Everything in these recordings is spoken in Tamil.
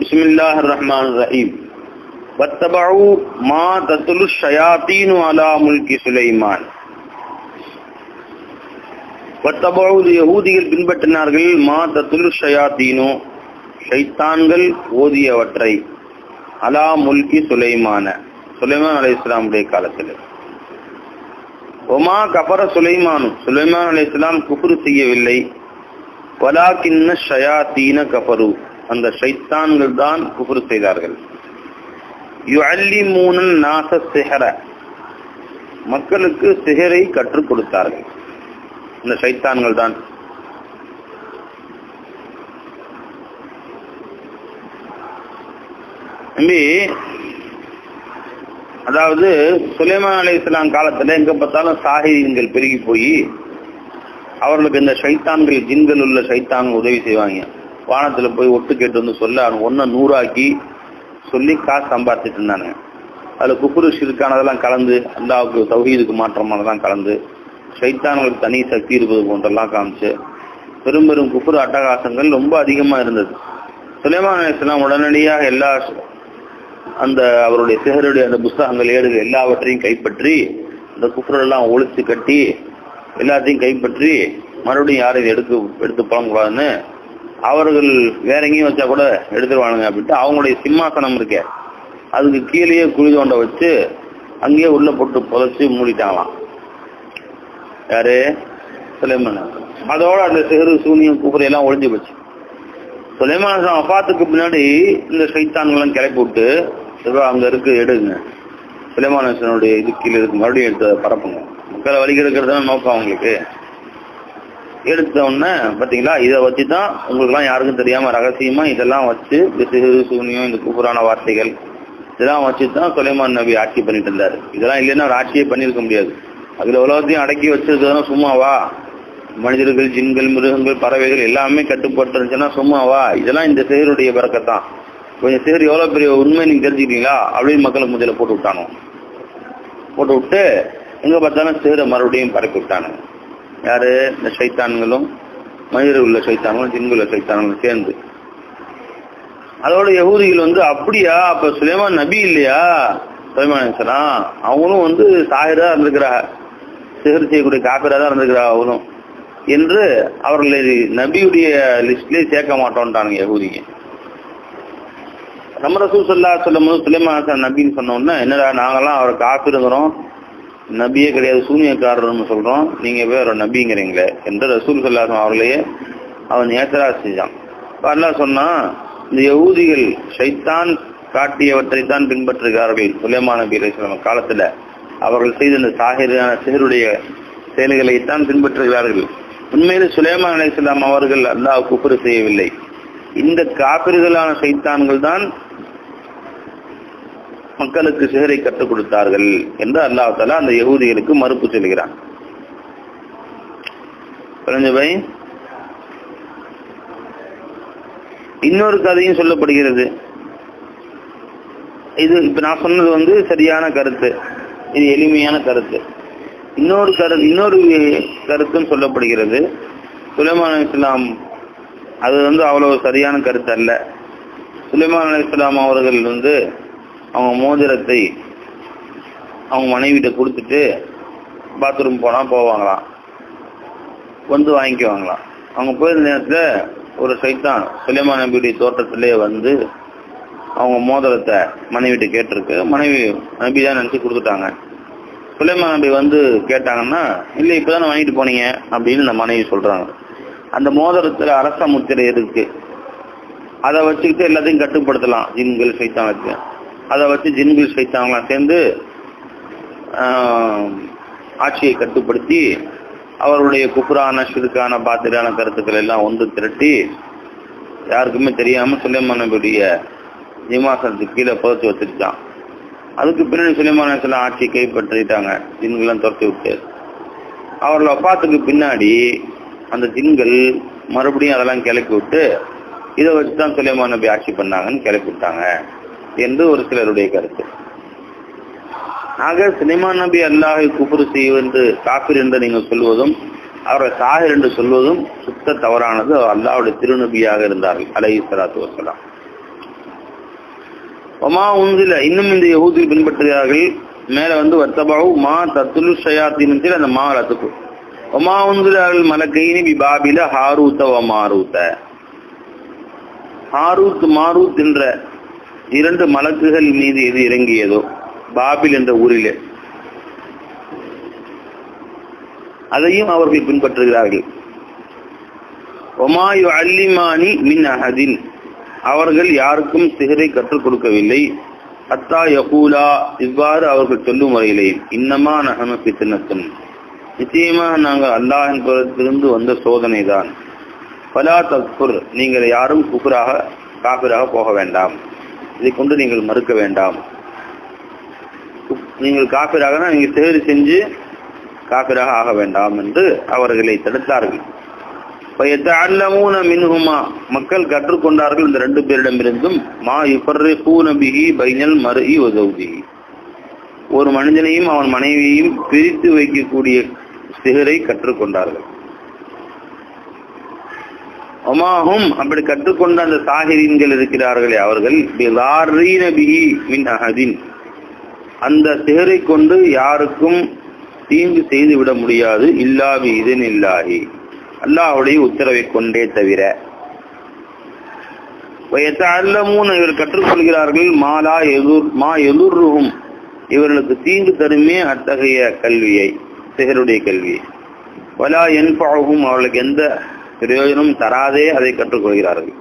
بسم الله الرحمن الرحيم واتبعوا ما تتلو الشياطين على ملك سليمان வத்தபழுது யகூதிகள் பின்பற்றினார்கள் மா தத்துல் ஷயாத்தீனோ ஷைத்தான்கள் ஓதியவற்றை அலா முல்கி சுலைமான சுலைமான் அலை இஸ்லாமுடைய காலத்தில் ஒமா கபர சுலைமானு சுலைமான் அலை இஸ்லாம் குஃபுரு செய்யவில்லை வலாக்கின்ன ஷயாத்தீன கபரு அந்த ஷைத்தான்கள் தான் குபுரு செய்தார்கள். யுஅல்லிமூனன் நாச சிஹர. மக்களுக்கு சிஹரை கற்றுக் கொடுத்தார்கள். இந்த சைத்தான்கள் தான். தம்பி அதாவது சுலைமான் அலி இஸ்லாம் காலத்துல எங்க பார்த்தாலும் சாகிரியங்கள் பெருகி போய் அவர்களுக்கு இந்த சைத்தான்கள் ஜின்கள் உள்ள சைத்தான் உதவி செய்வாங்க. வானத்தில் போய் ஒட்டு கேட்டு வந்து சொல்ல அவன் ஒன்றை நூறாக்கி சொல்லி காசு சம்பாதிச்சிட்டு இருந்தானுங்க அதில் குப்புரு சிறுக்கானதெல்லாம் கலந்து அல்லாவுக்கு தௌஹீதுக்கு மாற்றமானதெல்லாம் கலந்து சைத்தான்களுக்கு தனி சக்தி இருப்பது போன்றெல்லாம் காமிச்சு பெரும் பெரும் குப்புரு அட்டகாசங்கள் ரொம்ப அதிகமாக இருந்தது. சுலைமான் இஸ்லாம் உடனடியாக எல்லா அந்த அவருடைய சிகருடைய அந்த புஸ்தகங்கள் ஏடுகள் எல்லாவற்றையும் கைப்பற்றி அந்த குப்புரெல்லாம் ஒழித்து கட்டி எல்லாத்தையும் கைப்பற்றி மறுபடியும் யாரும் இதை எடுக்க எடுத்து கூடாதுன்னு அவர்கள் வேற எங்கேயும் வச்சா கூட எடுத்துருவானுங்க அப்படின்ட்டு அவங்களுடைய சிம்மாசனம் இருக்க. அதுக்கு கீழேயே குழி தோண்ட வச்சு அங்கேயே உள்ள போட்டு புதைச்சி மூடிட்டாங்களாம். யாரு? சுலைமான். அதோட அந்த சிறு சூனியம் குப்புரை எல்லாம் ஒழிஞ்சு போச்சு. சுலைமான் அஃபாத்துக்கு பின்னாடி இந்த சைத்தான்கள்லாம் கிளப்பி விட்டு அங்க இருக்கு எடுங்க. சுலைமானுடைய இது கீழே இருக்கு மறுபடியும் எடுத்து பரப்புங்க. மக்களை வழி எடுக்கிறது தான் நோக்கம் அவங்களுக்கு. எடுத்த பார்த்தீங்களா இதை வச்சு தான் உங்களுக்குலாம் யாருக்கும் தெரியாமல் ரகசியமாக இதெல்லாம் வச்சு இந்த சிறு சூனியம் இந்த குப்புரான வார்த்தைகள் இதெல்லாம் வச்சு தான் சுலைமான் நபி ஆட்சி பண்ணிட்டு இருந்தார். இதெல்லாம் இல்லைன்னா அவர் ஆட்சியே பண்ணியிருக்க முடியாது. அதில் உலகத்தையும் அடக்கி வச்சிருக்கிறதுனா சும்மாவா? மனிதர்கள் ஜின்கள் மிருகங்கள் பறவைகள் எல்லாமே கட்டுப்பட்டு இருந்துச்சுன்னா சும்மாவா? இதெல்லாம் இந்த செயலுடைய பிறக்கத்தான். கொஞ்சம் செயல் எவ்வளோ பெரிய உண்மை நீங்கள் தெரிஞ்சுக்கிட்டீங்களா அப்படின்னு மக்களுக்கு முதல்ல போட்டு விட்டானோ போட்டு விட்டு எங்கே பார்த்தாலும் சேரை மறுபடியும் பறக்கி விட்டானு யாரு? இந்த சைத்தான்களும் மயிறு உள்ள சைத்தான்களும் ஜின்கள் உள்ள சைத்தான்களும் சேர்ந்து. அதோட யகுதிகள் வந்து அப்படியா? அப்ப சுலைமான் நபி இல்லையா? சுலைமான் அவனும் வந்து சாயிரா இருந்திருக்கிறா சிகர் செய்யக்கூடிய காப்பிரா தான் இருந்திருக்கிறா அவனும். என்று அவர்களை நபியுடைய லிஸ்ட்லேயே சேர்க்க மாட்டோம்ட்டானுங்க யகுதிங்க. நம்ம ரசூல் சொல்லா சொல்லும் போது சுலைமான் நபின்னு சொன்னோன்னா என்னடா நாங்கெல்லாம் அவரை காப்பிருங்கிறோம் நபியே கிடையாது சூனியக்காரர்னு சொல்றோம். நீங்க வேற நபிங்கிறீங்களே என்று ரசூல் சொல்லாசம் அவர்களையே அவன் ஏத்தரா செஞ்சான். அல்லாஹ் சொன்னா இந்த யகூதிகள் சைத்தான் காட்டியவற்றை தான் பின்பற்றுகிறார்கள். சுலேமா நபி அலிஸ்லாம் காலத்துல அவர்கள் செய்த இந்த சாகிரான சிகருடைய செயல்களைத்தான் பின்பற்றுகிறார்கள். உண்மையில் சுலைமான் அலிஸ்லாம் அவர்கள் அல்லாஹ் குப்புறு செய்யவில்லை. இந்த காப்பிர்களான சைத்தான்கள் தான் மக்களுக்கு சிகரை கற்றுக் கொடுத்தார்கள் என்று அல்லாஹ் அந்த யகுதிகளுக்கு மறுப்பு சொல்கிறான். பை இன்னொரு கதையும் சொல்லப்படுகிறது. இது இப்ப நான் சொன்னது வந்து சரியான கருத்து. இது எளிமையான கருத்து. இன்னொரு கருத்து இன்னொரு கருத்தும் சொல்லப்படுகிறது. சுலைமான் இஸ்லாம் அது வந்து அவ்வளவு சரியான கருத்து அல்ல. சுலைமான் இஸ்லாம் அவர்கள் வந்து அவங்க மோதிரத்தை அவங்க மனைவிட்ட கொடுத்துட்டு பாத்ரூம் போனால் போவாங்களாம். வந்து வாங்கிக்குவாங்களாம். அவங்க போயிருந்த நேரத்தில் ஒரு சைத்தான் சுலைமான் நபியுடைய தோட்டத்திலே வந்து அவங்க மோதிரத்தை மனைவிட்டு கேட்டிருக்கு. மனைவி நபி தான் நினச்சி கொடுத்துட்டாங்க. சுலைமான் நபி வந்து கேட்டாங்கன்னா இல்லை இப்பதான் வாங்கிட்டு போனீங்க? அப்படின்னு இந்த மனைவி சொல்றாங்க. அந்த மோதிரத்தில் அரச முத்திரை இருக்கு அதை வச்சுக்கிட்டு எல்லாத்தையும் கட்டுப்படுத்தலாம் ஜின்கள் வச்சு அதை வச்சு ஜின்கள் சைத்தாங்களாம் சேர்ந்து ஆட்சியை கட்டுப்படுத்தி அவருடைய குப்புரான சிறுக்கான பாத்திரான கருத்துக்கள் எல்லாம் ஒன்று திரட்டி யாருக்குமே தெரியாமல் சுலைமானபுடைய நிமாசனத்துக்கு கீழே புதைச்சு வச்சிருக்கான். அதுக்கு பின்னாடி சுலைமான சில ஆட்சியை கைப்பற்றிட்டாங்க. ஜின்கள்லாம் துரத்தி விட்டு. அவர்கள் அப்பாத்துக்கு பின்னாடி அந்த ஜின்கள் மறுபடியும் அதெல்லாம் கிளப்பி விட்டு இதை வச்சு தான் சுலைமான் நபி ஆட்சி பண்ணாங்கன்னு கிளப்பி விட்டாங்க. என்று ஒரு சிலருடைய கருத்து. ஆக சினிமா நபி அல்லாஹை செய்யும் என்று காபிர் என்று நீங்கள் சொல்வதும் அவரை சாஹிர் என்று சொல்வதும் சுத்த தவறானது அல்லாவுடைய திருநபியாக இருந்தார்கள் அலை சலாத்து வசலாம் ஒமா உந்தில இன்னும் இந்த யகூதில் பின்பற்றுகிறார்கள் மேல வந்து வர்த்தபாவு மா தத்துலு ஷயாத்தின் அந்த மா ரத்துக்கு ஒமா உந்திலார்கள் மலக்கைனி பி பாபில ஹாரூத்த ஒமாரூத்த ஹாரூத் மாரூத் என்ற இரண்டு மலக்குகள் மீது எது இறங்கியதோ பாபில் என்ற ஊரிலே. அதையும் அவர்கள் பின்பற்றுகிறார்கள். ஒமாயு அல்லிமானி மின் அஹதின். அவர்கள் யாருக்கும் சிகரை கற்றுக் கொடுக்கவில்லை. அத்தா யகூலா. இவ்வாறு அவர்கள் சொல்லும் வரையிலே இன்னமா நகம பித்தனத்தும் நிச்சயமாக நாங்கள் அல்லாஹின் புறத்திலிருந்து வந்த சோதனை தான் பலா தத்புர் நீங்கள் யாரும் குஃபராக காபிராக போக வேண்டாம். இதை கொண்டு நீங்கள் மறுக்க வேண்டாம். நீங்கள் காபிராக நீங்கள் சேறு செஞ்சு காபிராக ஆக வேண்டாம் என்று அவர்களை தடுத்தார்கள். மின்ஹுமா மக்கள் கற்றுக்கொண்டார்கள் இந்த ரெண்டு பேரிடமிருந்தும் மா யுஃபர்ரிகூன பிஹி பைனல் மர்இ வ ஒரு மனிதனையும் அவன் மனைவியையும் பிரித்து வைக்கக்கூடிய சிகரை கற்றுக்கொண்டார்கள். ஒமாஹும் அப்படி கற்றுக்கொண்ட அந்த சாகிரீன்கள் இருக்கிறார்களே அவர்கள் மின் அஹதின். அந்த சிகரை கொண்டு யாருக்கும் தீங்கு செய்து விட முடியாது இல்லாவி இதன் இல்லாஹி அல்லாஹுடைய உத்தரவை கொண்டே தவிர. வயத்தல்லமூன் இவர் கற்றுக்கொள்கிறார்கள் மாலா எதுர் மா எதுர்ருகும் இவர்களுக்கு தீங்கு தருமே அத்தகைய கல்வியை சிகருடைய கல்வியை. வலா என்பாகும் அவர்களுக்கு எந்த பிரயோஜனம் தராதே அதை கற்றுக்கொள்கிறார்கள்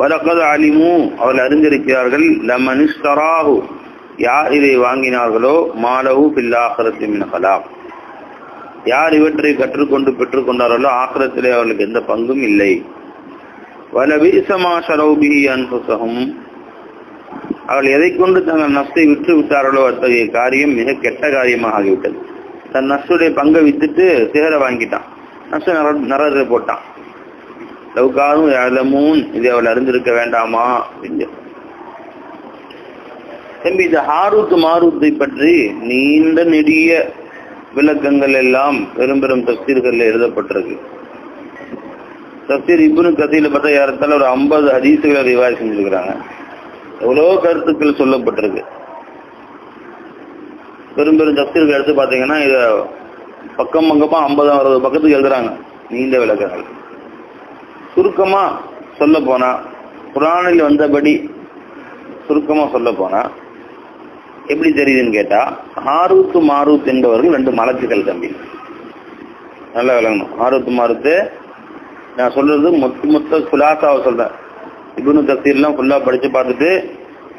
வலக்கது அலிமு அவர்கள் அறிந்திருக்கிறார்கள் லமனிஸ்தராகு யார் இதை வாங்கினார்களோ மாலவு பில்லாஹரத்தி மினகலாம் யார் இவற்றை கற்றுக்கொண்டு பெற்றுக்கொண்டார்களோ ஆக்கிரத்திலே அவர்களுக்கு எந்த பங்கும் இல்லை. வலவீசமா ஷரௌபிஹி அன்புசகம் அவர்கள் எதை கொண்டு தங்கள் நஷ்டை விற்று விட்டார்களோ அத்தகைய காரியம் மிக கெட்ட காரியமாக ஆகிவிட்டது. தன் நஷ்டுடைய பங்கை வித்துட்டு சேர வாங்கிட்டான். நஷ்ட நர போட்டான். லவுகாரும் அலமூன் இதை அவள் அறிந்திருக்க வேண்டாமா? அப்படின்னு தம்பி இந்த ஹாரூத்து மாரூத்தை பற்றி நீண்ட நெடிய விளக்கங்கள் எல்லாம் பெரும் பெரும் தப்சீர்கள் எழுதப்பட்டிருக்கு. தப்சீர் இப்னு கதையில பார்த்தா யாரத்தால ஒரு ஐம்பது ஹதீசுகளை ரிவாய் செஞ்சிருக்கிறாங்க. எவ்வளோ கருத்துக்கள் சொல்லப்பட்டிருக்கு. பெரும் பெரும் தப்சீர்கள் எடுத்து பார்த்தீங்கன்னா இதை பக்கம் பக்கமா ஐம்பதாம் அறுபது பக்கத்துக்கு எழுதுறாங்க. நீண்ட விளக்கங்கள். சுருக்கமா சொல்ல போனா குரானில் வந்தபடி சுருக்கமா சொல்ல போனா எப்படி தெரியுதுன்னு கேட்டா ஹாரூத்து மாரூத் என்பவர்கள் ரெண்டு மலக்குகள் தம்பி. நல்லா விளங்கணும் ஹாரூத்து மாரூத்து நான் சொல்றது மொத்த மொத்த குலாசாவை சொல்றேன். இபுனு தப்சீர்லாம் ஃபுல்லா படிச்சு பார்த்துட்டு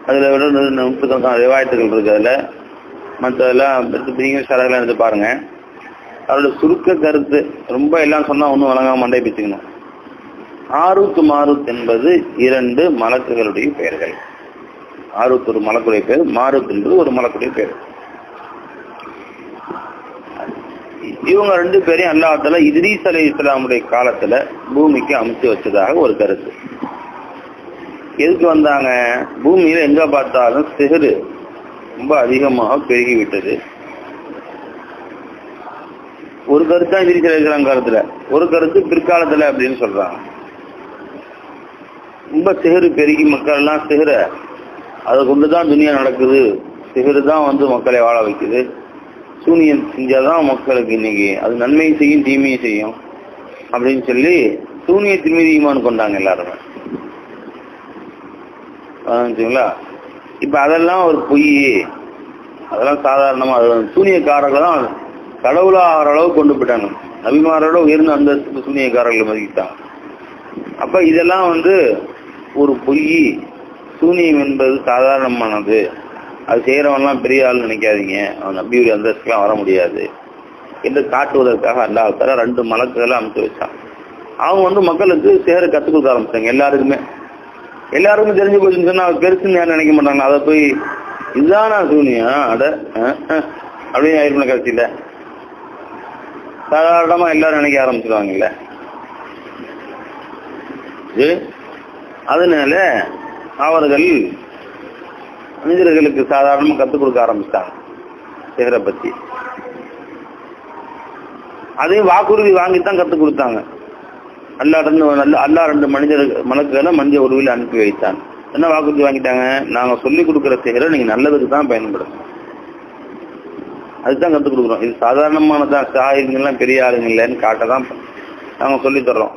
அதுல விட முப்பத்தொன்பதாம் ரிவாயத்துகள் இருக்கு அதுல. மற்றதெல்லாம் நீங்க எடுத்து பாருங்க. அதோட சுருக்க கருத்து ரொம்ப எல்லாம் சொன்னா ஒன்றும் வழங்காம மண்டை பிச்சுக்கணும். ஆறுத்து மாறுத் என்பது இரண்டு மலக்குகளுடைய பெயர்கள். ஆறுத்து ஒரு மலக்குடைய பெயர் மாருத் என்பது ஒரு மலக்குடைய பெயர் இவங்க ரெண்டு பேரையும் அல்லாத்துல இதிரீஸ் அலி இஸ்லாமுடைய காலத்துல பூமிக்கு அமைச்சு வச்சதாக ஒரு கருத்து. எதுக்கு வந்தாங்க? பூமியில எங்க பார்த்தாலும் சிகரு ரொம்ப அதிகமாக பெருகி விட்டது ஒரு கருத்து தான் இதிரி இருக்கிறாங்க காலத்துல. ஒரு கருத்து பிற்காலத்துல அப்படின்னு சொல்றாங்க. ரொம்ப சிகரு பெருகி மக்கள் எல்லாம் சிகர. அதை கொண்டு தான் துணியா நடக்குது. சிகரு தான் வந்து மக்களை வாழ வைக்குது. சூனியம் செஞ்சாதான் மக்களுக்கு இன்னைக்கு அது நன்மையும் செய்யும் தீமையும் செய்யும் அப்படின்னு சொல்லி சூனியத்தின் மீது ஈமான் கொண்டாங்க எல்லாருமே. ஆச்சுங்களா இப்போ அதெல்லாம் ஒரு பொய். அதெல்லாம் சாதாரணமாக அது சூனியக்காரர்கள் தான் கடவுளா ஆகிற அளவு கொண்டு போயிட்டாங்க. நபிமாரோட உயர்ந்த அந்த சூனியக்காரர்களை மதிக்கிட்டாங்க அப்ப இதெல்லாம் வந்து ஒரு பொய் சூனியம் என்பது சாதாரணமானது. அது செய்யறவன்லாம் பெரிய ஆள் நினைக்காதீங்க. அவன் நபியுடைய அந்தஸ்துலாம் வர முடியாது என்று காட்டுவதற்காக அல்லாஹால ரெண்டு மலக்குகளை அமைச்சு வச்சான். அவங்க வந்து மக்களுக்கு சேர கற்றுக் கொடுக்க ஆரம்பிச்சாங்க எல்லாருக்குமே. எல்லாருக்கும் தெரிஞ்சு போச்சுன்னு சொன்னா பெருசுன்னு யாரும் நினைக்க மாட்டாங்க அதை போய் இதுதானா சூனியா அட அப்படின்னு ஆயிருப்பேன் கடைசியில சாதாரணமா எல்லாரும் நினைக்க ஆரம்பிச்சிருவாங்கல்ல? அதனால அவர்கள் மனிதர்களுக்கு சாதாரணமா கத்துக் கொடுக்க ஆரம்பிச்சிட்டாங்க சிகரை பத்தி. அதையும் வாக்குறுதி வாங்கித்தான் கத்துக் கொடுத்தாங்க. அல்லா ரெண்டு அல்லா ரெண்டு மனிதர் மலக்குகளை மனித உருவில் அனுப்பி வைத்தான். என்ன வாக்குறுதி வாங்கிட்டாங்க? நாங்க சொல்லிக் கொடுக்குற சிகரை நீங்க நல்லதுக்கு தான் பயன்படுத்தணும். அதுதான் கற்றுக் கொடுக்குறோம். இது சாதாரணமானதான் சாகிங்கெல்லாம் பெரிய ஆளுங்க இல்லைன்னு காட்ட தான் நாங்க சொல்லி தர்றோம்.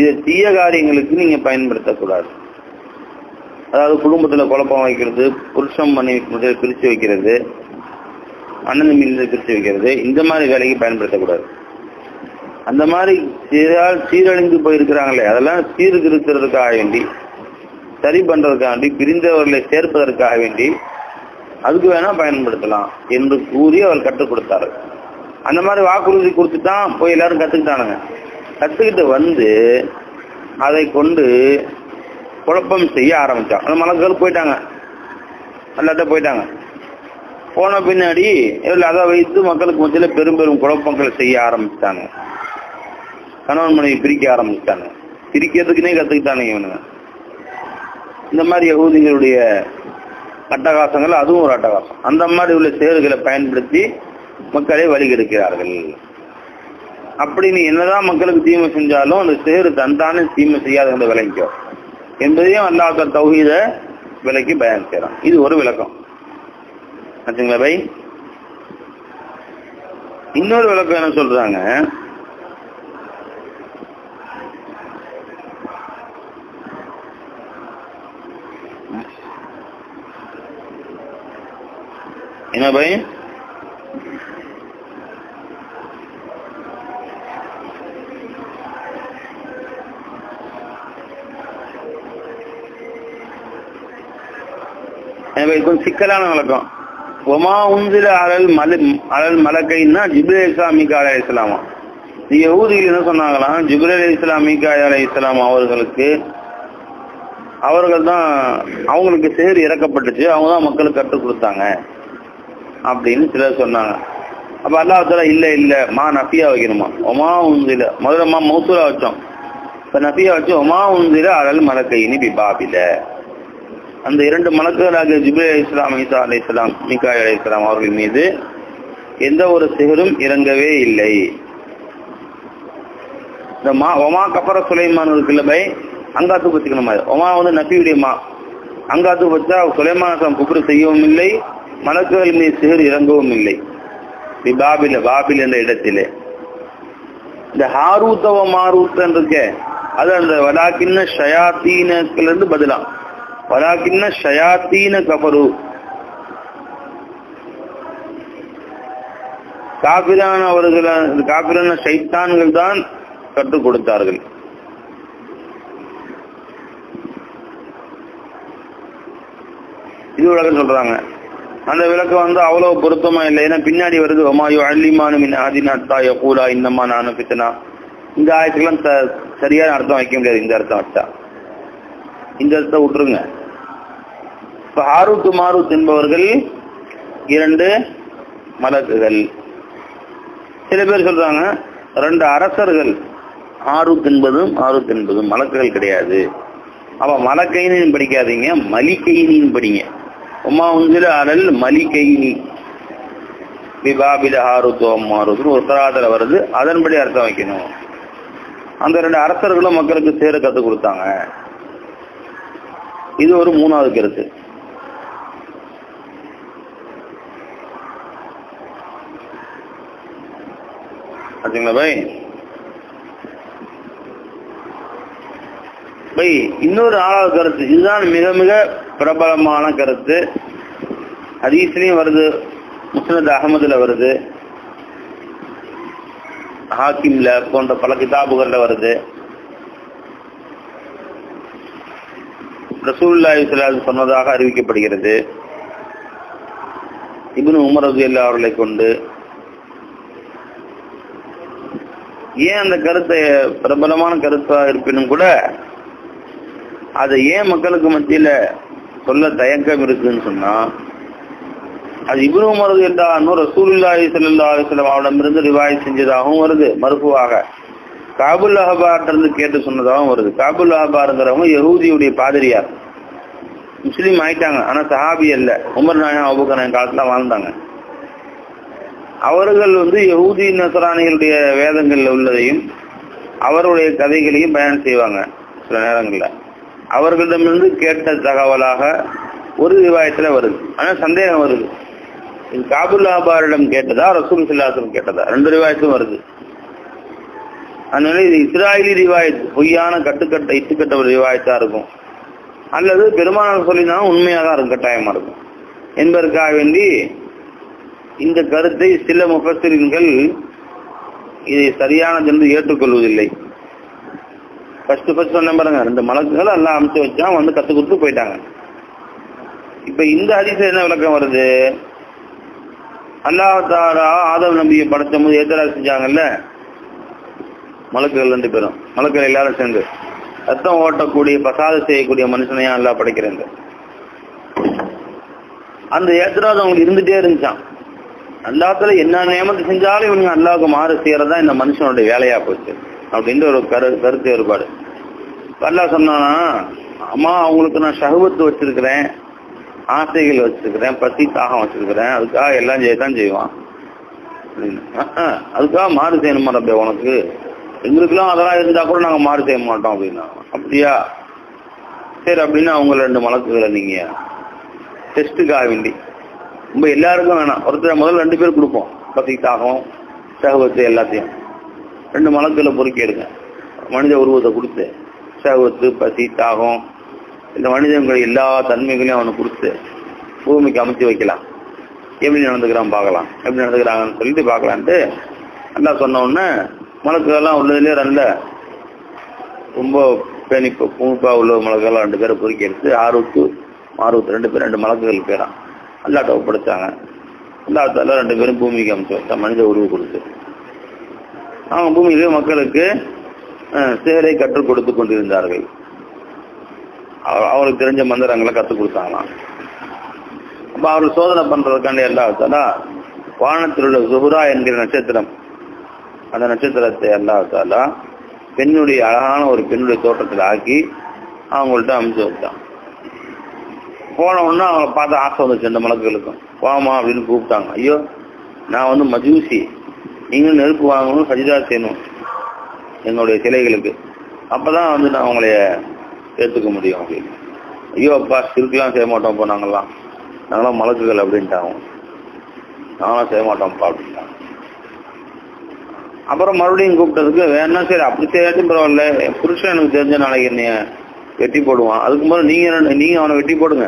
இது தீய காரியங்களுக்கு நீங்கள் பயன்படுத்தக்கூடாது. அதாவது குடும்பத்தில் குழப்பம் வைக்கிறது புருஷம் மனைவி பிரித்து வைக்கிறது அண்ணன் மீது பிரித்து வைக்கிறது இந்த மாதிரி வேலைக்கு பயன்படுத்தக்கூடாது. அந்த மாதிரி சீரால் சீரழிந்து போயிருக்கிறாங்களே அதெல்லாம் சீர்திருத்துறதுக்காக வேண்டி சரி பண்ணுறதுக்காக வேண்டி பிரிந்தவர்களை சேர்ப்பதற்காக வேண்டி அதுக்கு வேணா பயன்படுத்தலாம் என்று கூறி அவர் கற்றுக் கொடுத்தாரு. அந்த மாதிரி வாக்குறுதி கொடுத்துட்டான் போய் எல்லாரும் கத்துக்கிட்டானுங்க. கத்துக்கிட்டு வந்து அதை கொண்டு குழப்பம் செய்ய ஆரம்பிச்சான். அந்த மலக்குகள் போயிட்டாங்க. எல்லாட்ட போயிட்டாங்க. போன பின்னாடி இதில் அதை வைத்து மக்களுக்கு மத்தியில் பெரும் பெரும் குழப்பங்கள் செய்ய ஆரம்பிச்சிட்டாங்க கணவன் மனைவி பிரிக்க ஆரம்பிச்சிட்டாங்க பிரிக்கிறதுக்குன்னே கற்றுக்கிட்டானுங்க இவனுங்க. இந்த மாதிரி யகுதிகளுடைய அட்டகாசங்கள் அதுவும் ஒரு அட்டகாசம். அந்த மாதிரி உள்ள செயல்களை பயன்படுத்தி மக்களை வழிகெடுக்கிறார்கள் அப்படி நீ என்னதான் மக்களுக்கு தீமை செஞ்சாலும் அந்த சேரு தந்தானே தீமை செய்யாத விளங்கிக்கோ. என்பதையும் அல்லாஹ் தௌஹீத விலைக்கு பயன் செய்யறான் இது ஒரு விளக்கம். ஆச்சுங்களா பை இன்னொரு விளக்கம் என்ன சொல்றாங்க? என்ன பை? எனவே கொஞ்சம் சிக்கலான வழக்கம் ஒமா உந்தில அலல் மலு அலல் மலக்கைன்னா ஜிப்ரே இஸ்லாமிகா அலை இஸ்லாமா நீங்க ஊதியில் என்ன சொன்னாங்களாம் ஜிப்ரே இஸ்லாமிகா அலை இஸ்லாம் அவர்களுக்கு அவர்கள் தான் அவங்களுக்கு சேர் இறக்கப்பட்டுச்சு அவங்க தான் மக்களுக்கு கற்றுக் கொடுத்தாங்க. அப்படின்னு சிலர் சொன்னாங்க. அப்ப அல்லாஹால இல்ல இல்ல மா நஃபியா வைக்கணுமா? ஒமா உந்தில முதல்ல மா மௌசூலா வச்சோம். இப்போ நஃபியா வச்சு ஒமா உந்தில அலல் மலக்கைனி பிபாபில அந்த இரண்டு மலக்குகளாக ஜிபே இஸ்லாம் ஈசா அலி இஸ்லாம் மிகாய் அலி இஸ்லாம் அவர்கள் மீது எந்த ஒரு சிகரும் இறங்கவே இல்லை. இந்த மா ஒமா கப்பர சுலைமான் இருக்குல்ல பை அங்காத்து வச்சுக்கணும் ஒமா வந்து நபியுடைய மா. அங்காத்து வச்சா சுலைமான் குப்புறு செய்யவும் இல்லை. மலக்குகள் மீது சிகர் இறங்கவும் இல்லை. பாபில பாபில் என்ற இடத்திலே. இந்த ஹாரூத்தவ மாரூத்தன் இருக்க அது அந்த வடாக்கின்ன ஷயாத்தீனத்துல இருந்து பதிலாம். வடாக்கின்ன ஷயாத்தீன கபரு காபிரான அவர்கள் காபிரான சைத்தான்கள் தான் கற்றுக் கொடுத்தார்கள். இது உலகம் சொல்றாங்க. அந்த விளக்கம் வந்து அவ்வளவு பொருத்தமா இல்லை. ஏன்னா பின்னாடி வருது ஒமாயோ அள்ளிமானு மின் ஆதினாத்தா யகூலா இன்னம்மா நானு பித்தனா இந்த ஆயத்துக்கெல்லாம் ச- சரியான அர்த்தம் வைக்க முடியாது. இந்த அர்த்தம் வச்சா. இந்த அர்த்தத்தை விட்டுருங்க. இப்ப ஹாரூத் மாரூத் என்பவர்கள் இரண்டு மலக்குகள். சில பேர் சொல்றாங்க ரெண்டு அரசர்கள். ஆரூத் என்பதும் ஆரூத் என்பதும் மலக்குகள் கிடையாது. அப்ப மலக்கைனின்னு படிக்காதீங்க மலிக்கைனின்னு படிங்க. உமா உந்தில அனல் மலிக்கைனி விபாபில ஹாருத் மாருத்னு ஒரு வருது. அதன்படி அர்த்தம் வைக்கணும். அந்த ரெண்டு அரசர்களும் மக்களுக்கு சேர கற்றுக் கொடுத்தாங்க. இது ஒரு மூணாவது கருத்து. ஆச்சுங்களா பை பை இன்னொரு நாலாவது கருத்து இதுதான் மிக மிக பிரபலமான கருத்து. ஹதீஸ்லையும் வருது முஸ்னத் அகமதுல வருது. ஹாக்கிம்ல போன்ற பல கிதாபுகள்ல வருது. ரசூலுல்லாஹி ஸல்லல்லாஹு சொன்னதாக அறிவிக்கப்படுகிறது. இப்னு உமர் ரலியல்லாஹு அவர்களை கொண்டு ஏன் அந்த கருத்தை பிரபலமான கருத்தா இருப்பினும் கூட அதை ஏன் மக்களுக்கு மத்தியில சொல்ல தயக்கம் இருக்குன்னு சொன்னா அது இப்னு உமர் என்றான்னு ரசூலுல்லாஹி ஸல்லல்லாஹு அலைஹி வஸல்லம் ரிவாய் செஞ்சதாகவும் வருது மறுப்புவாக. காபுல் அஹபார்ட்ட இருந்து கேட்டு சொன்னதாகவும் வருது. காபுல் அஹபாருங்கிறவங்க யகூதியுடைய பாதிரியார். முஸ்லீம் ஆயிட்டாங்க ஆனா சஹாபி அல்ல. உமர் நாயகம் அபுபக்கர் காலத்துல வாழ்ந்தாங்க. அவர்கள் வந்து யகூதி நசரானிகளுடைய வேதங்கள்ல உள்ளதையும் அவருடைய கதைகளையும் பயணம் செய்வாங்க சில நேரங்களில். அவர்களிடமிருந்து கேட்ட தகவலாக ஒரு விவாயத்தில் வருது. ஆனால் சந்தேகம் வருது. இது காபுல் ஆபாரிடம் கேட்டதா ரசூல் சில்லாசம் கேட்டதா? ரெண்டு ரிவாயத்தும் வருது. அதனால இது இஸ்ராயலி ரிவாயத் பொய்யான கட்டுக்கட்ட இட்டுக்கட்ட ஒரு ரிவாயத்தா இருக்கும். அல்லது பெருமானார் சொல்லினாலும் உண்மையாக தான் இருக்கும் கட்டாயமா இருக்கும். என்பதற்காக வேண்டி இந்த கருத்தை சில முஃபஸ்ஸிரின்கள் இதை சரியானது என்று ஏற்றுக்கொள்வதில்லை. ஃபர்ஸ்ட் ஃபர்ஸ்ட் சொன்ன பாருங்க ரெண்டு மலக்குகள் எல்லாம் அமைச்சு வச்சான் வந்து கத்து கொடுத்து போயிட்டாங்க. இப்ப இந்த அதிசயம் என்ன விளக்கம் வருது? அல்லாஹாரா ஆதவ நபியை படைச்ச போது எதிராக செஞ்சாங்கல்ல? மலக்குகள் ரெண்டு பேரும். மலக்குகள் எல்லாரும் சேர்ந்து. ரத்தம் ஓட்டக்கூடிய பசாதம் செய்யக்கூடிய மனுஷனையா எல்லாம் படைக்கிறேங்க அந்த ஏத்தராது அவங்களுக்கு இருந்துட்டே இருந்துச்சான் அல்லாத்துல என்ன நியமத்தை செஞ்சாலும் இவனுங்க அல்லாவுக்கு மாறு செய்யறதா இந்த மனுஷனுடைய வேலையா போச்சு. அப்படின்ற ஒரு கரு கருத்து வேறுபாடு அல்லா சொன்னானா அம்மா அவங்களுக்கு நான் சகவத்து வச்சிருக்கிறேன் ஆசைகள் வச்சிருக்கிறேன் பசி தாகம் வச்சிருக்கிறேன் அதுக்காக எல்லாம் செய்யத்தான் செய்வான். அப்படின்னு. அதுக்காக மாறு செய்யணுமா ரப்பே உனக்கு? எங்களுக்கெல்லாம் அதெல்லாம் இருந்தா கூட நாங்கள் மாறு செய்ய மாட்டோம் அப்படின்னா. அப்படியா? சரி அப்படின்னு அவங்க ரெண்டு மலக்குகளை நீங்க டெஸ்ட்டுக்காக வேண்டி. ரொம்ப எல்லாருக்கும் வேணாம். ஒருத்தர் முதல்ல ரெண்டு பேர் கொடுப்போம். பசி தாகம் சகவத்து எல்லாத்தையும். ரெண்டு மலக்குகளை பொறுக்கிடுங்க மனித உருவத்தை கொடுத்து சகவத்து பசி தாகம் இந்த மனிதன்கள் எல்லா தன்மைகளையும் அவனுக்கு கொடுத்து பூமிக்கு அமைச்சு வைக்கலாம். எப்படி நடந்துக்கிறான் பார்க்கலாம். எப்படி நடந்துக்கிறாங்கன்னு சொல்லிட்டு பார்க்கலான்ட்டு நல்லா சொன்ன உடனே மலக்குகள்லாம் உள்ளதுலேயே நல்ல ரொம்ப பேணிப்பு பூமிப்பாக உள்ள மலக்குகள்லாம் ரெண்டு பேரை பொறுக்கி எடுத்து ஆறுத்து மாறுத்து ரெண்டு பேர் ரெண்டு மலக்குகள் பேரான் அல்லாட்ட ஒப்படைச்சாங்க. அல்லாத்தால ரெண்டு பேரும் பூமிக்கு அமைச்சு வச்சா மனித உருவு கொடுத்து. அவங்க பூமியிலே மக்களுக்கு சேரை கற்றுக் கொடுத்து கொண்டிருந்தார்கள். அவருக்கு தெரிஞ்ச மந்திரங்களை கற்றுக் கொடுத்தாங்களாம். அப்ப அவர் சோதனை பண்றதுக்காண்டி அல்லாஹாலா வானத்தில் உள்ள சுஹுரா என்கிற நட்சத்திரம். அந்த நட்சத்திரத்தை அல்லாஹாலா பெண்ணுடைய அழகான ஒரு பெண்ணுடைய தோட்டத்தில் ஆக்கி அவங்கள்ட்ட அமுச்சு வச்சான். போன உடனே அவங்க பார்த்து ஆசை வந்துச்சு அந்த மலக்குகளுக்கும். போமா அப்படின்னு கூப்பிட்டாங்க. ஐயோ நான் வந்து மஜூசி. நீங்களும் நெருப்பு வாங்கணும் சஜிதா செய்யணும் என்னுடைய சிலைகளுக்கு. அப்போதான் வந்து நான் உங்களைய ஏற்றுக்க முடியும் அப்படின்னு ஐயோ அப்பா சிறுக்கெல்லாம் செய்ய மாட்டோம் இப்போ நாங்கள்லாம் நாங்களாம் மலக்குகள் அப்படின்ட்டாங்க. நாங்களாம் செய்ய மாட்டோம்ப்பா அப்படின்ட்டாங்க. அப்புறம் மறுபடியும் கூப்பிட்டதுக்கு வேணா சரி அப்படி செய்யாச்சும் பரவாயில்ல. என் புருஷன் எனக்கு தெரிஞ்ச நாளைக்கு என்னைய வெட்டி போடுவான். அதுக்கு முதல்ல நீங்கள் நீங்கள் அவனை வெட்டி போடுங்க.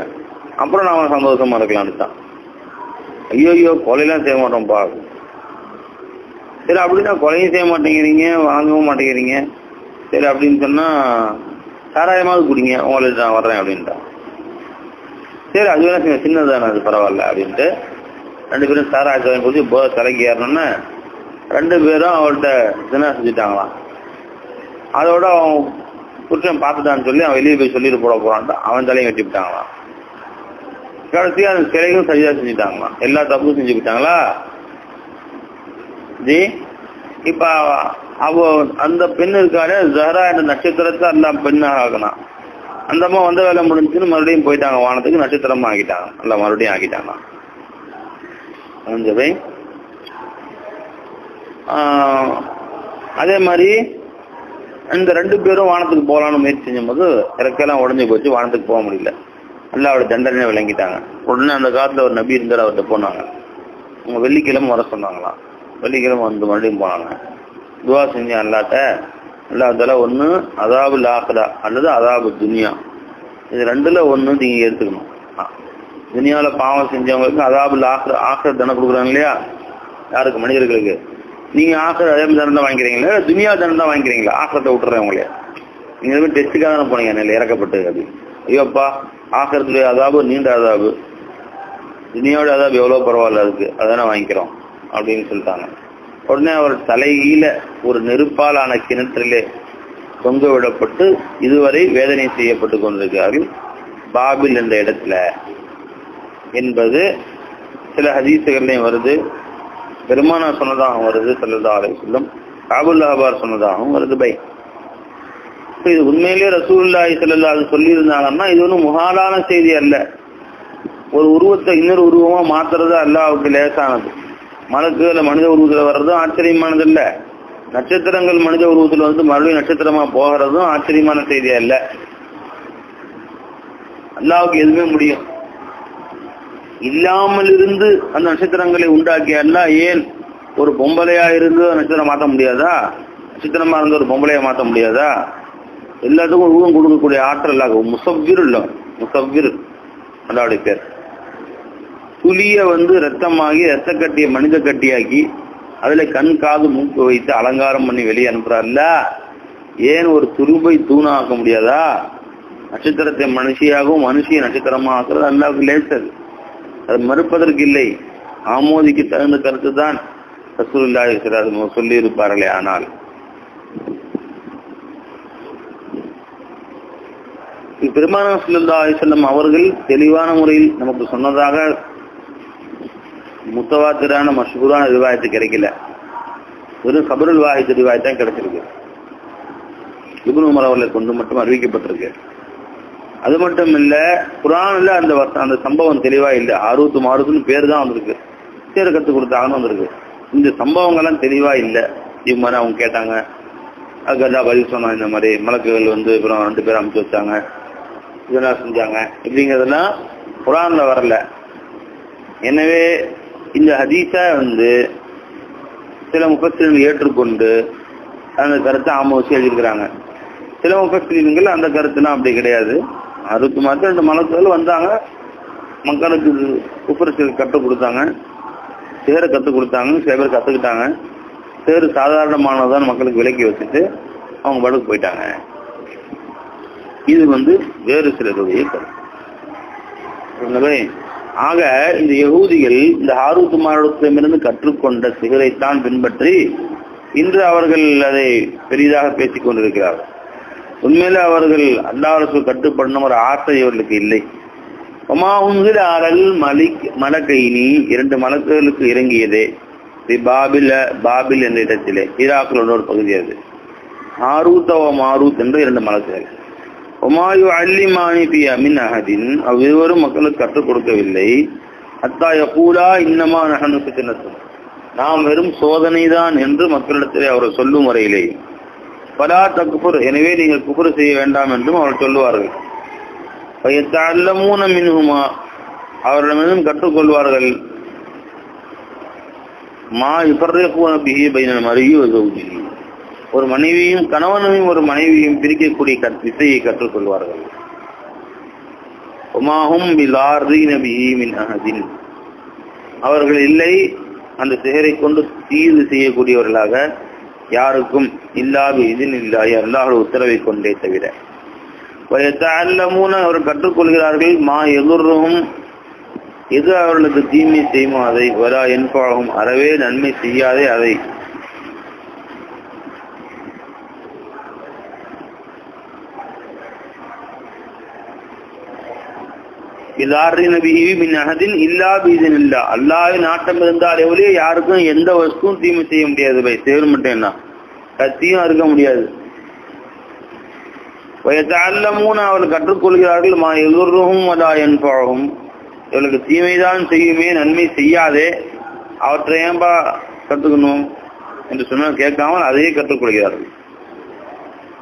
அப்புறம் நான் அவனை சந்தோஷமாக இருக்கலான்னு தான் ஐயோ ஐயோ கொலையெல்லாம் செய்ய மாட்டோம்ப்பா. சரி அப்படின்னா கொலையும் செய்ய மாட்டேங்கிறீங்க வாங்கவும் மாட்டேங்கிறீங்க. சரி அப்படின்னு சொன்னா சாராயமாவது குடிங்க உங்களுக்கு நான் வர்றேன் அப்படின்ட்டான் சரி அது வேணா சின்னதான அது பரவாயில்ல அப்படின்ட்டு. ரெண்டு பேரும் சாராயத்தை குடிச்சு போ தலைக்கு ஏறணும்னு ரெண்டு பேரும் அவள்கிட்ட தினா செஞ்சுட்டாங்களாம் அதோட அவன் புருஷன் பார்த்துட்டான்னு சொல்லி அவன் வெளியே போய் சொல்லிட்டு போட போறான்ட்டு. அவன் தலையும் வெட்டிவிட்டாங்களாம் கடைசியாக அந்த சிலைகளும் சரியாக செஞ்சுட்டாங்களாம். எல்லா தப்பும் செஞ்சு விட்டாங்களா? ஜி இப்ப அவ அந்த பெண் இருக்காரு ஜஹரா என்ற நட்சத்திரத்தை அந்த பெண்ணாக ஆக்கினான் அந்த அம்மா வந்த வேலை முடிஞ்சுன்னு மறுபடியும் போயிட்டாங்க வானத்துக்கு நட்சத்திரமா ஆகிட்டாங்க. அல்ல மறுபடியும் ஆகிட்டாங்க. ஆஹ், அதே மாதிரி இந்த ரெண்டு பேரும் வானத்துக்கு போகலான்னு முயற்சி செஞ்சும்போது இறக்கையெல்லாம் உடஞ்சி போச்சு வானத்துக்கு போக முடியல. அல்லாவோட தண்டனை விளங்கிட்டாங்க. உடனே அந்த காலத்துல ஒரு நபி இருந்தார் அவர்கிட்ட போனாங்க. அவங்க வெள்ளிக்கிழமை வர சொன்னாங்களாம். வெள்ளிக்கிழமை வந்து மறுபடியும் போனாங்க. துவா செஞ்சேன் அல்லாட்ட அல்லாத்தால ஒன்று அதாபு லாக்கடா அல்லது அதாபு துனியா. இது ரெண்டில் ஒன்று நீங்கள் எடுத்துக்கணும். துனியாவில் பாவம் செஞ்சவங்களுக்கு அதாபு ஆக்கிர ஆக்கிர தண்டனை கொடுக்குறாங்க இல்லையா? யாருக்கு? மனிதர்களுக்கு. நீங்கள் ஆக்கிர அதே மாதிரி தண்டனை வாங்கிக்கிறீங்களா? இல்ல துனியா தண்டனை தான் வாங்கிக்கிறீங்களா? ஆக்கிரத்தை விட்டுறேன் உங்களே. நீங்கள் எதுவுமே டெஸ்ட்டுக்காக தானே போனீங்க நெல் இறக்கப்பட்டு அப்படி ஐயோப்பா ஆசிரத்துடைய அதாபு நீண்ட அதாபு. துனியாவோட அதாபு எவ்வளோ பரவாயில்ல அதுக்கு. அதானே வாங்கிக்கிறோம். அப்படின்னு சொல்லிட்டாங்க. உடனே அவர் தலையில ஒரு நெருப்பாலான கிணற்றிலே தொங்க விடப்பட்டு இதுவரை வேதனை செய்யப்பட்டு கொண்டிருக்கிறார்கள். பாபில் என்ற இடத்துல என்பது சில ஹதீசுகள்லையும் வருது. பெருமானா சொன்னதாகவும் வருது சல்லல்லா சொல்லும் காபுல் அஹபார் சொன்னதாகவும் வருது பை. இது உண்மையிலேயே ரசூல்லாய் செல்லல்லா அது சொல்லியிருந்தாங்கன்னா இது ஒன்றும் முகாலான செய்தி அல்ல. ஒரு உருவத்தை இன்னொரு உருவமா மாத்துறது அல்லாஹ்வுக்கு லேசானது. மலக்குல மனித உருவத்தில் வர்றதும் ஆச்சரியமானது இல்ல நட்சத்திரங்கள் மனித உருவத்தில் வந்து மறுபடியும் நட்சத்திரமா போகிறதும் ஆச்சரியமான செய்தியா இல்ல. அல்லாவுக்கு எதுவுமே முடியும். இல்லாமல் இருந்து அந்த நட்சத்திரங்களை உண்டாக்கிய அல்லாஹ் ஏன் ஒரு பொம்பளையா இருந்து நட்சத்திரம் மாற்ற முடியாதா? நட்சத்திரமா இருந்து ஒரு பொம்பளையா மாற்ற முடியாதா? எல்லாத்துக்கும் உருவம் கொடுக்கக்கூடிய ஆற்றல் ஆகும் முசவ்விர் இல்ல முசவ்விர். அல்லாவுடைய பேர். புலிய வந்து ரத்தமாகி ரத்த கட்டிய மனித கட்டியாக்கி அதுல கண் காது மூக்கு வைத்து அலங்காரம் பண்ணி வெளியே அனுப்புறாருல்ல ஏன் ஒரு துருபை தூணாக்க முடியாதா? நட்சத்திரத்தை மனுஷியாகவும் மனுஷியை நட்சத்திரமா ஆக்குறது அல்லாவுக்கு லேசர் அது மறுப்பதற்கு இல்லை. ஆமோதிக்கு தகுந்த கருத்து தான் ரசூலுல்லாஹி சொல்லி இருப்பார்களே ஆனால். பெருமானா சுல்லா அலிசல்லம் அவர்கள் தெளிவான முறையில் நமக்கு சொன்னதாக முத்தவாத்திரான மஷ்கூரான ரிவாயத்து கிடைக்கல. வெறும் கபருல் வாஹித் ரிவாயத் தான் கிடைச்சிருக்கு. இபுன் உமர் அவர்களை கொண்டு மட்டும் அறிவிக்கப்பட்டிருக்கு. அது மட்டும் இல்லை குரான்ல அந்த வச- அந்த சம்பவம் தெளிவாக இல்லை. அறுபத்து மாறுதுன்னு பேர் தான் வந்திருக்கு. பேர் கற்றுக் கொடுத்தாங்கன்னு வந்திருக்கு. இந்த சம்பவங்கள்லாம் தெளிவாக இல்லை. இது மாதிரி அவங்க கேட்டாங்க. அதுக்கெல்லாம் பதில் சொன்னாங்க. இந்த மாதிரி மலக்குகள் வந்து அப்புறம் ரெண்டு பேரும் அமுச்சு வச்சாங்க. இதெல்லாம் செஞ்சாங்க. இப்படிங்கிறதுலாம் குரானில் வரல. எனவே இந்த ஹதீஸை வந்து சில முப்பத்திரங்கள் ஏற்றுக்கொண்டு அந்த கருத்தை ஆமோசி எழுதியிருக்கிறாங்க. சில முப்பத்திரங்கள் அந்த கருத்துனா அப்படி கிடையாது. அறுபத்து மாதம் ரெண்டு மலக்குகள் வந்தாங்க. மக்களுக்கு உப்பரிசல் கற்றுக் கொடுத்தாங்க. சேரை கற்றுக் கொடுத்தாங்க. சில பேர் கற்றுக்கிட்டாங்க. சேரு சாதாரணமானதான் மக்களுக்கு விலக்கி வச்சுட்டு அவங்க படுக்கு போயிட்டாங்க. இது வந்து வேறு சிலருடைய கருத்து. ஆக இந்த யகூதிகள் இந்த ஹாரூத் கற்றுக்கொண்ட சிகரைத்தான் பின்பற்றி இன்று அவர்கள் அதை பெரிதாக பேசிக் கொண்டிருக்கிறார்கள் உண்மையில அவர்கள் அல்லாஹ்வுக்கு கட்டுப்படணும் ஒரு ஆசை இவர்களுக்கு இல்லை. ஒமா உங்கில் ஆரல் மலிக் மலக்கைனி இரண்டு மலக்குகளுக்கு இறங்கியதே. பாபில பாபில் என்ற இடத்திலே ஈராக்கில் ஒரு பகுதி அது. ஹாரூத் ஓ மாரூத் என்ற இரண்டு மலக்குகள். ஒமாயு அல்லிமானி பி அமின் அஹதின் அவ்விருவரும் மக்களுக்கு கற்றுக் கொடுக்கவில்லை. அத்தாய கூடா இன்னமா நகனு சித்தனத்தும் நாம் வெறும் சோதனைதான் என்று மக்களிடத்திலே அவர் சொல்லும் முறையிலே. பலா தக்குபுர் எனவே நீங்கள் குபுர் செய்ய வேண்டாம் என்றும் அவர் சொல்லுவார்கள். பயத்தல்லமூன மின்ஹுமா அவரிடமிருந்தும் கற்றுக்கொள்வார்கள். மா இபர்ரகூன பிஹி பைனல் மருகி வசௌஜிஹி ஒரு மனைவியும் கணவனையும் ஒரு மனைவியும் பிரிக்கக்கூடிய கற்- வித்தையை கற்றுக்கொள்வார்கள் உமாஹும் பிலார்தீன அவர்கள் இல்லை அந்த சிகரை கொண்டு தீர்வு செய்யக்கூடியவர்களாக யாருக்கும் இல்லாது இதில் இல்லாய் அல்லாஹ் உத்தரவை கொண்டே தவிர. வயத்தல்லமூன அவர் கற்றுக்கொள்கிறார்கள் மா எதிர்வும் எது அவர்களுக்கு தீமை செய்யுமோ அதை வரா என்பாகும் அறவே நன்மை செய்யாதே அதை இதாரி நபிஹி மின் அஹதின் இல்லா பீதின் இல்லா அல்லாஹ்வின் நாட்டம் இருந்தால் எவ்வளோ யாருக்கும் எந்த வஸ்துவும் தீமை செய்ய முடியாது பை. சேர் மட்டும் என்ன? கத்தியும் அறுக்க முடியாது. வயத்தல்லமூன அவர்கள் கற்றுக்கொள்கிறார்கள் மா எதிர்வும் அதா என்பாகும் இவளுக்கு தீமைதான் செய்யுமே நன்மை செய்யாதே. அவற்றை ஏன்பா கற்றுக்கணும் என்று சொன்னால் கேட்காமல் அதையே கற்றுக்கொள்கிறார்கள்.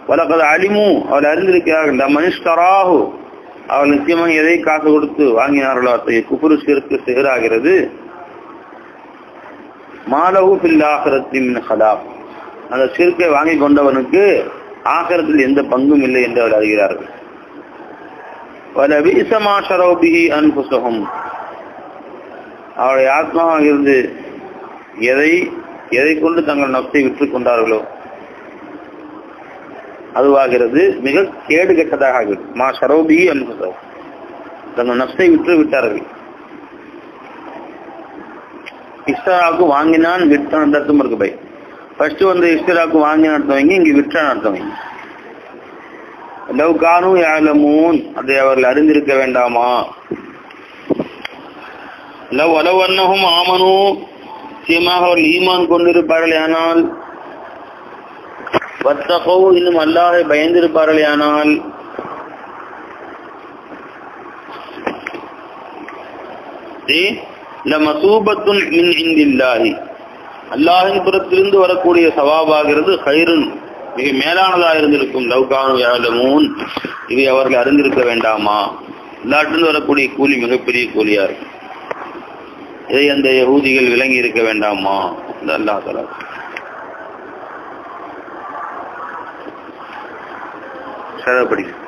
வலக்கது அலிமு அவள் அறிந்திருக்கிறார்கள் இந்த அவர் நிச்சயமாக எதை காசு கொடுத்து வாங்கினார்களோ அத்தகைய குப்புரு சிறுக்கு சிகராகிறது. மாலவு பில்லாகரத்தின் ஹலாப் அந்த சிறுக்கை வாங்கி கொண்டவனுக்கு ஆகரத்தில் எந்த பங்கும் இல்லை என்று அவர் அறிகிறார்கள். வல வீசமா அன்புசகம் அவருடைய ஆத்மாவாக இருந்து எதை எதை கொண்டு தங்கள் நப்சை விற்றுக் கொண்டார்களோ அதுவாகிறது மிக கேடு கெட்டதாக ஆகிவிடும் மா சரோபி அனுபவம் தங்கள் நப்சை விற்று விட்டார்கள். இஸ்தராக்கு வாங்கினான் விற்றான் அந்த அர்த்தம் இருக்கு பை ஃபர்ஸ்ட் வந்து இஸ்தராக்கு வாங்கின அர்த்தம் வைங்க இங்க விற்றான் அர்த்தம் வைங்க. லவ் யாலமூன் அதை அவர்கள் அறிந்திருக்க வேண்டாமா? லவ் அலவ் அன்னஹும் ஆமனும் நிச்சயமாக அவர்கள் ஈமான் கொண்டிருப்பார்கள் ஆனால் வத்தகோ இன்னும் அல்லாஹை பயந்திருப்பார்கள் ஆனால் மசூபத்துன் மின் இந்தில்லாஹி. அல்லாஹின் புறத்திலிருந்து வரக்கூடிய சவாபாகிறது ஹைருன் மிக மேலானதாக இருந்திருக்கும். லவ்கானு யாலமூன் இதை அவர்கள் அறிந்திருக்க வேண்டாமா? அல்லாட்டிலிருந்து வரக்கூடிய கூலி மிகப்பெரிய கூலியா இருக்கும் இதை அந்த யகூதிகள் விளங்கி இருக்க வேண்டாமா? இந்த அல்லாஹ் தலா சேதப்படுகிறது